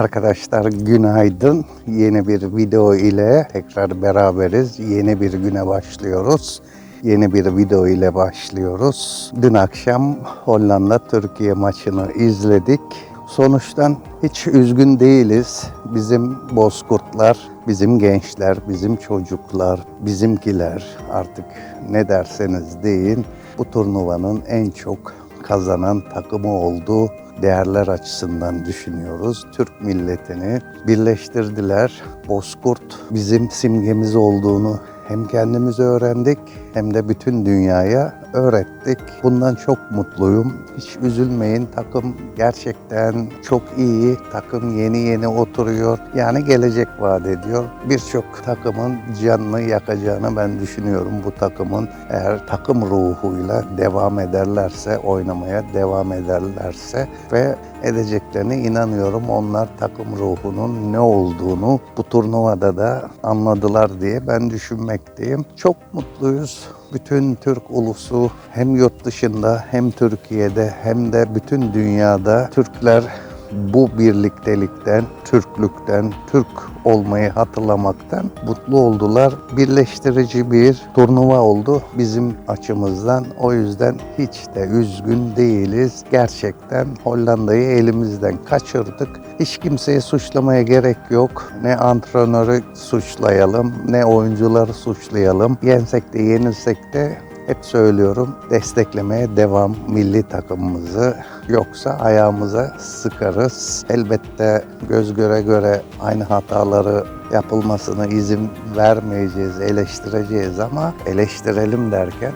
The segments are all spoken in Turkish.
Arkadaşlar günaydın. Yeni bir video ile tekrar beraberiz. Yeni bir güne başlıyoruz. Yeni bir video ile başlıyoruz. Dün akşam Hollanda Türkiye maçını izledik. Sonuçtan hiç üzgün değiliz. Bizim bozkurtlar, bizim gençler, bizim çocuklar, bizimkiler artık ne derseniz deyin bu turnuvanın en çok kazanan takımı olduğu değerler açısından düşünüyoruz. Türk milletini birleştirdiler. Bozkurt bizim simgemiz olduğunu hem kendimiz öğrendik hem de bütün dünyaya öğrettik. Bundan çok mutluyum. Hiç üzülmeyin. Takım gerçekten çok iyi. Takım yeni yeni oturuyor. Yani gelecek vaat ediyor. Birçok takımın canını yakacağını ben düşünüyorum bu takımın. Eğer takım ruhuyla devam ederlerse, oynamaya devam ederlerse ve edeceklerine inanıyorum. Onlar takım ruhunun ne olduğunu bu turnuvada da anladılar diye ben düşünmekteyim. Çok mutluyuz. Bütün Türk ulusu hem yurt dışında hem Türkiye'de hem de bütün dünyada Türkler bu birliktelikten, Türklükten, Türk olmayı hatırlamaktan mutlu oldular. Birleştirici bir turnuva oldu bizim açımızdan. O yüzden hiç de üzgün değiliz. Gerçekten Hollanda'yı elimizden kaçırdık. Hiç kimseyi suçlamaya gerek yok. Ne antrenörü suçlayalım, ne oyuncuları suçlayalım. Yensek de yenilsek de hep söylüyorum desteklemeye devam milli takımımızı. Yoksa ayağımıza sıkarız. Elbette göz göre göre aynı hataları yapılmasına izin vermeyeceğiz, eleştireceğiz ama eleştirelim derken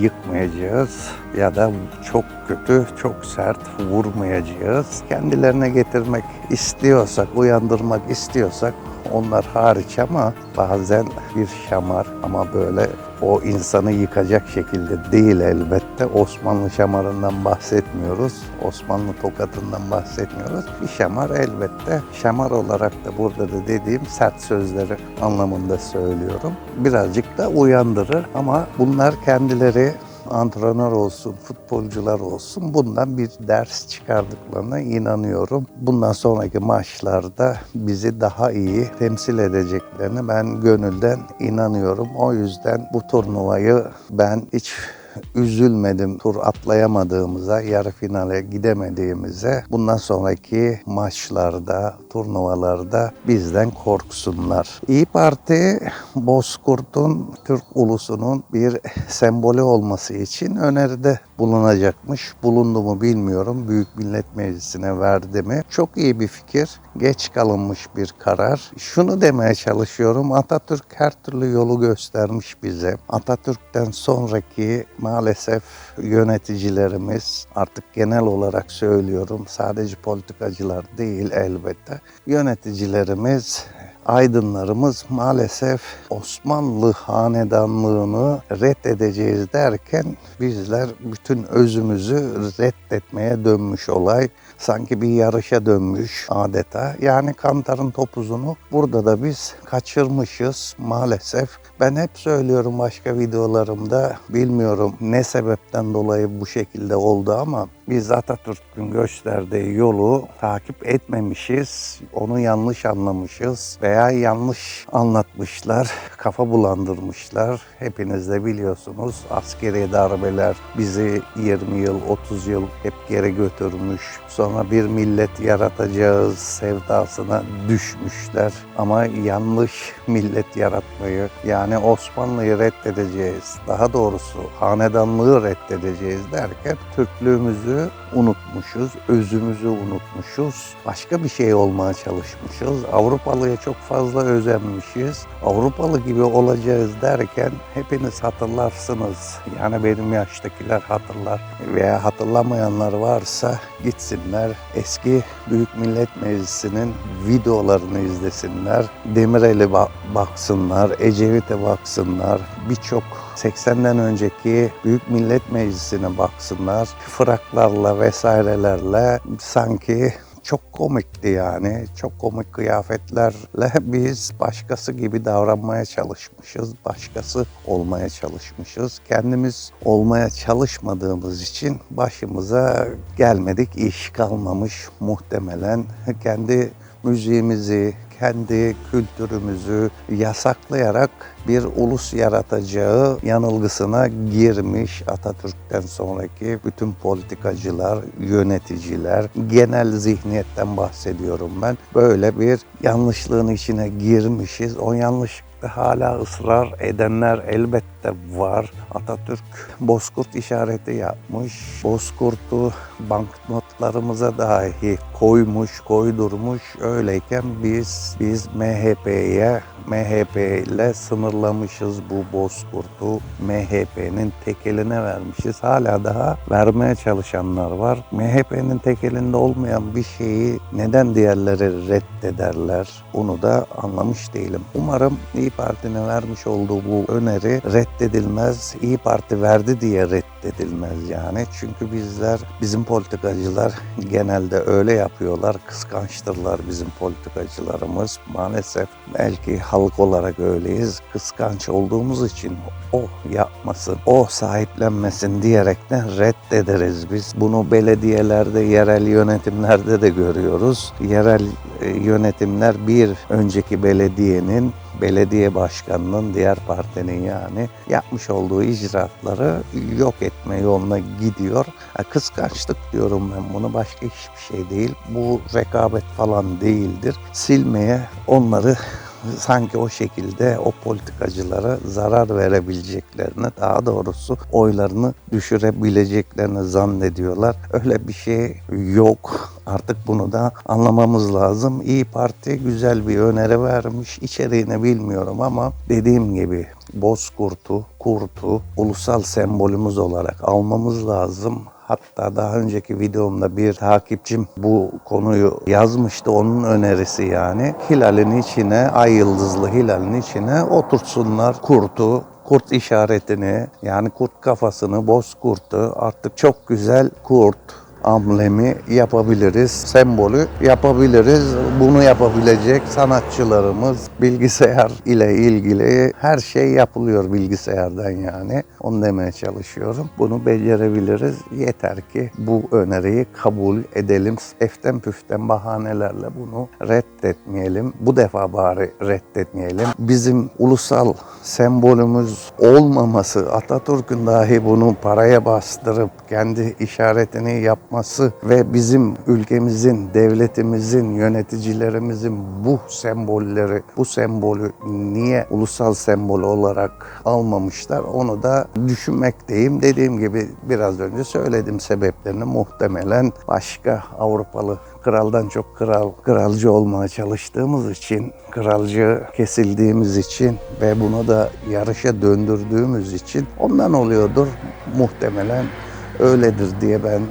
yıkmayacağız ya da çok kötü, çok sert vurmayacağız. Kendilerine getirmek istiyorsak, uyandırmak istiyorsak onlar hariç ama bazen bir şamar ama böyle o insanı yıkacak şekilde değil elbette. Osmanlı şamarından bahsetmiyoruz. Osmanlı tokatından bahsetmiyoruz. Bir şamar elbette. Şamar olarak da burada da dediğim sert sözleri anlamında söylüyorum. Birazcık da uyandırır ama bunlar kendileri antrenör olsun, futbolcular olsun bundan bir ders çıkardıklarına inanıyorum. Bundan sonraki maçlarda bizi daha iyi temsil edeceklerine ben gönülden inanıyorum. O yüzden bu turnuvayı ben hiç üzülmedim tur atlayamadığımıza, yarı finale gidemediğimize. Bundan sonraki maçlarda, turnuvalarda bizden korksunlar. İyi Parti Bozkurt'un Türk ulusunun bir sembolü olması için öneride bulunacakmış. Bulundu mu bilmiyorum. Büyük Millet Meclisi'ne verdi mi? Çok iyi bir fikir. Geç kalınmış bir karar. Şunu demeye çalışıyorum. Atatürk her türlü yolu göstermiş bize. Atatürk'ten sonraki maalesef yöneticilerimiz artık genel olarak söylüyorum sadece politikacılar değil elbette. Yöneticilerimiz aydınlarımız maalesef Osmanlı hanedanlığını reddedeceğiz derken bizler bütün özümüzü reddetmeye dönmüş olay. Sanki bir yarışa dönmüş adeta. Yani Kantar'ın topuzunu burada da biz kaçırmışız maalesef. Ben hep söylüyorum başka videolarımda bilmiyorum ne sebepten dolayı bu şekilde oldu ama biz Atatürk'ün gösterdiği yolu takip etmemişiz. Onu yanlış anlamışız veya yanlış anlatmışlar, kafa bulandırmışlar. Hepiniz de biliyorsunuz askeri darbeler bizi 20 yıl, 30 yıl hep geri götürmüş. Sonra bir millet yaratacağız sevdasına düşmüşler. Ama yanlış millet yaratmayı yani Osmanlı'yı reddedeceğiz. Daha doğrusu hanedanlığı reddedeceğiz derken Türklüğümüzü unutmuşuz, özümüzü unutmuşuz. Başka bir şey olmaya çalışmışız. Avrupalıya çok fazla özenmişiz. Avrupalı gibi olacağız derken hepiniz hatırlarsınız. Yani benim yaştakiler hatırlar veya hatırlamayanlar varsa gitsinler eski Büyük Millet Meclisi'nin videolarını izlesinler. Demirel'e ba- baksınlar, Ecevit'e baksınlar. Birçok 80'den önceki Büyük Millet Meclisi'ne baksınlar. Fıraklarla vesairelerle sanki çok komikti yani. Çok komik kıyafetlerle biz başkası gibi davranmaya çalışmışız. Başkası olmaya çalışmışız. Kendimiz olmaya çalışmadığımız için başımıza gelmedik. iş kalmamış muhtemelen. Kendi müziğimizi, kendi kültürümüzü yasaklayarak bir ulus yaratacağı yanılgısına girmiş Atatürk'ten sonraki bütün politikacılar, yöneticiler, genel zihniyetten bahsediyorum ben. Böyle bir yanlışlığın içine girmişiz. O yanlışlıkta hala ısrar edenler elbette var. Atatürk bozkurt işareti yapmış. Bozkurtu banknotlarımıza dahi koymuş, koydurmuş. Öyleyken biz biz MHP'ye MHP ile sınırlamışız bu bozkurtu. MHP'nin tekeline vermişiz. Hala daha vermeye çalışanlar var. MHP'nin tekelinde olmayan bir şeyi neden diğerleri reddederler? Onu da anlamış değilim. Umarım İyi Parti'nin vermiş olduğu bu öneri reddedilmez. İyi Parti verdi diye reddedilmez yani. Çünkü bizler, bizim politikacılar genelde öyle yapıyorlar. Kıskançtırlar bizim politikacılarımız. Maalesef belki halk olarak öyleyiz. Kıskanç olduğumuz için o yapmasın, o sahiplenmesin diyerekten reddederiz biz. Bunu belediyelerde, yerel yönetimlerde de görüyoruz. Yerel e, yönetimler bir önceki belediyenin belediye başkanının diğer partinin yani yapmış olduğu icraatları yok etme yoluna gidiyor. Kıskançlık diyorum ben bunu başka hiçbir şey değil. Bu rekabet falan değildir. Silmeye onları sanki o şekilde o politikacılara zarar verebileceklerini daha doğrusu oylarını düşürebileceklerini zannediyorlar. Öyle bir şey yok. Artık bunu da anlamamız lazım. İyi Parti güzel bir öneri vermiş. İçeriğini bilmiyorum ama dediğim gibi bozkurtu, kurtu ulusal sembolümüz olarak almamız lazım. Hatta daha önceki videomda bir takipçim bu konuyu yazmıştı. Onun önerisi yani. Hilalin içine, ay yıldızlı hilalin içine oturtsunlar kurtu, kurt işaretini yani kurt kafasını, boz kurtu artık çok güzel kurt amblemi yapabiliriz, sembolü yapabiliriz. Bunu yapabilecek sanatçılarımız bilgisayar ile ilgili her şey yapılıyor bilgisayardan yani. Onu demeye çalışıyorum. Bunu becerebiliriz. Yeter ki bu öneriyi kabul edelim. Eften püften bahanelerle bunu reddetmeyelim. Bu defa bari reddetmeyelim. Bizim ulusal sembolümüz olmaması, Atatürk'ün dahi bunu paraya bastırıp kendi işaretini yapması ve bizim ülkemizin, devletimizin, yöneticilerimizin bu sembolleri, bu sembolü niye ulusal sembol olarak almamışlar onu da düşünmekteyim. Dediğim gibi biraz önce söyledim sebeplerini muhtemelen başka Avrupalı kraldan çok kral, kralcı olmaya çalıştığımız için, kralcı kesildiğimiz için ve bunu da yarışa döndürdüğümüz için ondan oluyordur. Muhtemelen öyledir diye ben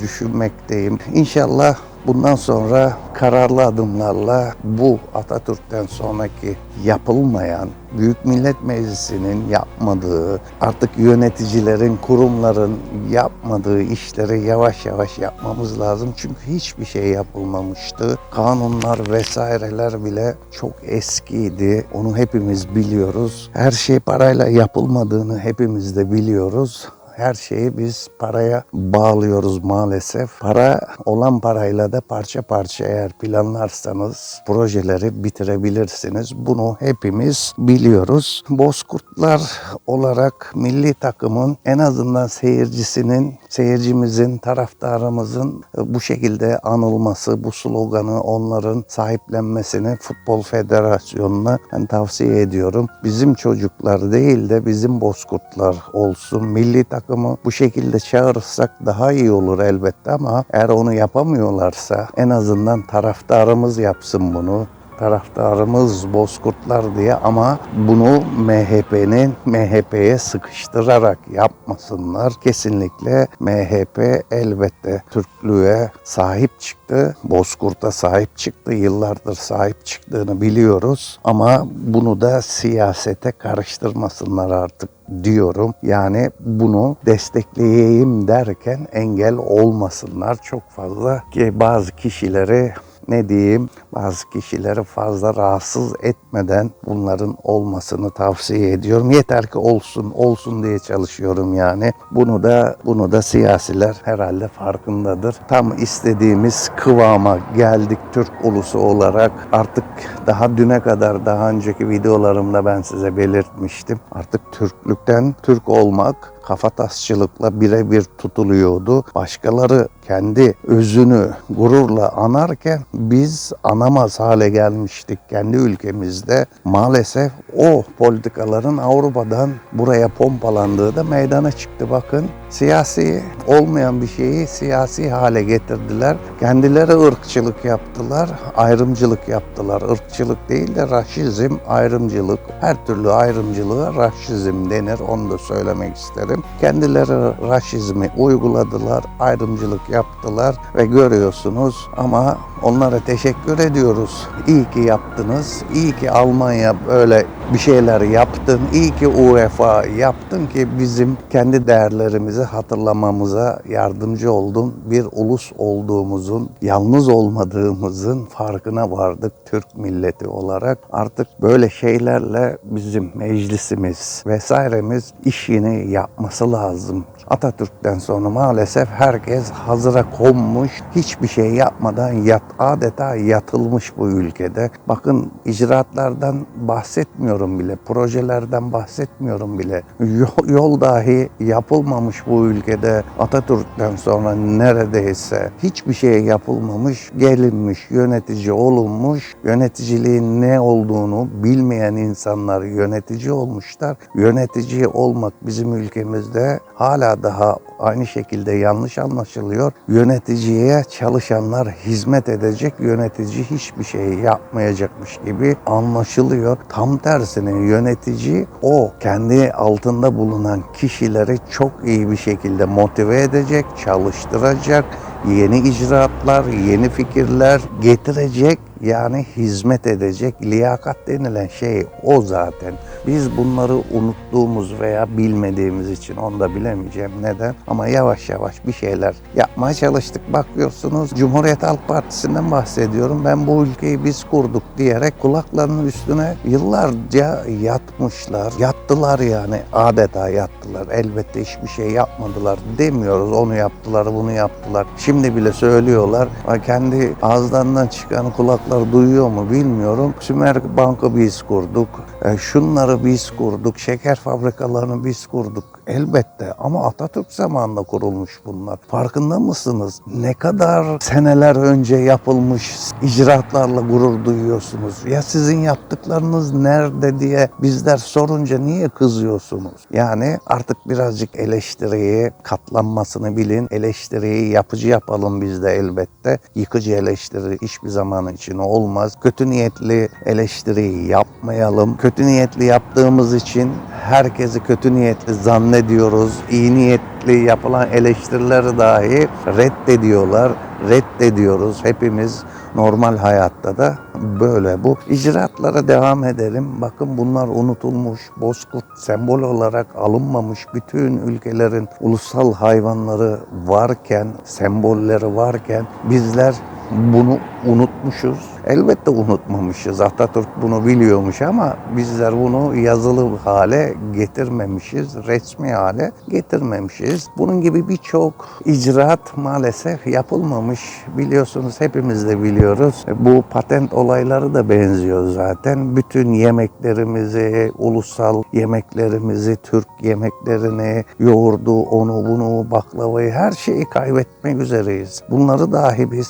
düşünmekteyim. İnşallah bundan sonra kararlı adımlarla bu Atatürk'ten sonraki yapılmayan Büyük Millet Meclisi'nin yapmadığı, artık yöneticilerin, kurumların yapmadığı işleri yavaş yavaş yapmamız lazım. Çünkü hiçbir şey yapılmamıştı. Kanunlar vesaireler bile çok eskiydi. Onu hepimiz biliyoruz. Her şey parayla yapılmadığını hepimiz de biliyoruz her şeyi biz paraya bağlıyoruz maalesef. Para olan parayla da parça parça eğer planlarsanız projeleri bitirebilirsiniz. Bunu hepimiz biliyoruz. Bozkurtlar olarak milli takımın en azından seyircisinin, seyircimizin, taraftarımızın bu şekilde anılması, bu sloganı onların sahiplenmesini Futbol Federasyonu'na ben tavsiye ediyorum. Bizim çocuklar değil de bizim bozkurtlar olsun. Milli takım takımı bu şekilde çağırırsak daha iyi olur elbette ama eğer onu yapamıyorlarsa en azından taraftarımız yapsın bunu taraftarımız bozkurtlar diye ama bunu MHP'nin MHP'ye sıkıştırarak yapmasınlar. Kesinlikle MHP elbette Türklüğe sahip çıktı. Bozkurt'a sahip çıktı. Yıllardır sahip çıktığını biliyoruz. Ama bunu da siyasete karıştırmasınlar artık diyorum. Yani bunu destekleyeyim derken engel olmasınlar. Çok fazla ki bazı kişileri ne diyeyim bazı kişileri fazla rahatsız etmeden bunların olmasını tavsiye ediyorum. Yeter ki olsun olsun diye çalışıyorum yani. Bunu da bunu da siyasiler herhalde farkındadır. Tam istediğimiz kıvama geldik Türk ulusu olarak. Artık daha düne kadar daha önceki videolarımda ben size belirtmiştim. Artık Türklükten Türk olmak kafatasçılıkla birebir tutuluyordu. Başkaları kendi özünü gururla anarken biz anamaz hale gelmiştik kendi ülkemizde. Maalesef o politikaların Avrupa'dan buraya pompalandığı da meydana çıktı bakın. Siyasi olmayan bir şeyi siyasi hale getirdiler. Kendileri ırkçılık yaptılar, ayrımcılık yaptılar. Irkçılık değil de raşizm, ayrımcılık. Her türlü ayrımcılığa raşizm denir. Onu da söylemek isterim. Kendileri raşizmi uyguladılar, ayrımcılık yaptılar ve görüyorsunuz ama onlara teşekkür ediyoruz. İyi ki yaptınız. İyi ki Almanya böyle bir şeyler yaptın. İyi ki UEFA yaptın ki bizim kendi değerlerimizi hatırlamamıza yardımcı oldun. Bir ulus olduğumuzun, yalnız olmadığımızın farkına vardık Türk milleti olarak. Artık böyle şeylerle bizim meclisimiz vesairemiz işini yapması lazım. Atatürk'ten sonra maalesef herkes hazıra konmuş, hiçbir şey yapmadan yat, adeta yatılmış bu ülkede. Bakın icraatlardan bahsetmiyorum bile, projelerden bahsetmiyorum bile. Yol, yol dahi yapılmamış bu ülkede Atatürk'ten sonra neredeyse hiçbir şey yapılmamış, gelinmiş, yönetici olunmuş, yöneticiliğin ne olduğunu bilmeyen insanlar yönetici olmuşlar. Yönetici olmak bizim ülkemizde hala daha aynı şekilde yanlış anlaşılıyor. Yöneticiye çalışanlar hizmet edecek, yönetici hiçbir şey yapmayacakmış gibi anlaşılıyor. Tam tersine yönetici o kendi altında bulunan kişileri çok iyi bir şekilde motive edecek, çalıştıracak, yeni icraatlar, yeni fikirler getirecek yani hizmet edecek liyakat denilen şey o zaten. Biz bunları unuttuğumuz veya bilmediğimiz için onu da bilemeyeceğim neden. Ama yavaş yavaş bir şeyler yapmaya çalıştık. Bakıyorsunuz Cumhuriyet Halk Partisi'nden bahsediyorum. Ben bu ülkeyi biz kurduk diyerek kulaklarının üstüne yıllarca yatmışlar. Yattılar yani adeta yattılar. Elbette hiçbir şey yapmadılar demiyoruz. Onu yaptılar, bunu yaptılar. Şimdi bile söylüyorlar. Kendi ağızlarından çıkan kulaklar duyuyor mu bilmiyorum. Sümer Bank'ı biz kurduk. E, Şunları biz kurduk. Şeker fabrikalarını biz kurduk. Elbette ama Atatürk zamanında kurulmuş bunlar. Farkında mısınız? Ne kadar seneler önce yapılmış icraatlarla gurur duyuyorsunuz. Ya sizin yaptıklarınız nerede diye bizler sorunca niye kızıyorsunuz? Yani artık birazcık eleştiriyi katlanmasını bilin. Eleştiriyi yapıcı yapalım biz de elbette. Yıkıcı eleştiri hiçbir zaman için olmaz. Kötü niyetli eleştiriyi yapmayalım. Kötü niyetli yaptığımız için herkesi kötü niyetli zannediyoruz. İyi niyetli yapılan eleştirileri dahi reddediyorlar. Reddediyoruz hepimiz normal hayatta da böyle bu. İcraatlara devam edelim. Bakın bunlar unutulmuş, bozkurt sembol olarak alınmamış bütün ülkelerin ulusal hayvanları varken, sembolleri varken bizler bunu unutmuşuz. Elbette unutmamışız. Atatürk bunu biliyormuş ama bizler bunu yazılı hale getirmemişiz. Resmi hale getirmemişiz. Bunun gibi birçok icraat maalesef yapılmamış. Biliyorsunuz hepimiz de biliyoruz. Bu patent olayları da benziyor zaten. Bütün yemeklerimizi, ulusal yemeklerimizi, Türk yemeklerini, yoğurdu, onu bunu, baklavayı her şeyi kaybetmek üzereyiz. Bunları dahi biz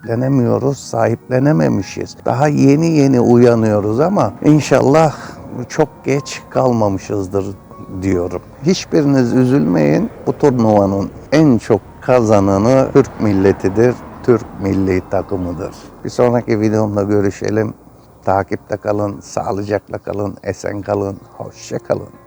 sahiplenemiyoruz, sahiplenememişiz. Daha yeni yeni uyanıyoruz ama inşallah çok geç kalmamışızdır diyorum. Hiçbiriniz üzülmeyin. Bu turnuvanın en çok kazananı Türk milletidir. Türk milli takımıdır. Bir sonraki videomda görüşelim. Takipte kalın, sağlıcakla kalın, esen kalın, hoşça kalın.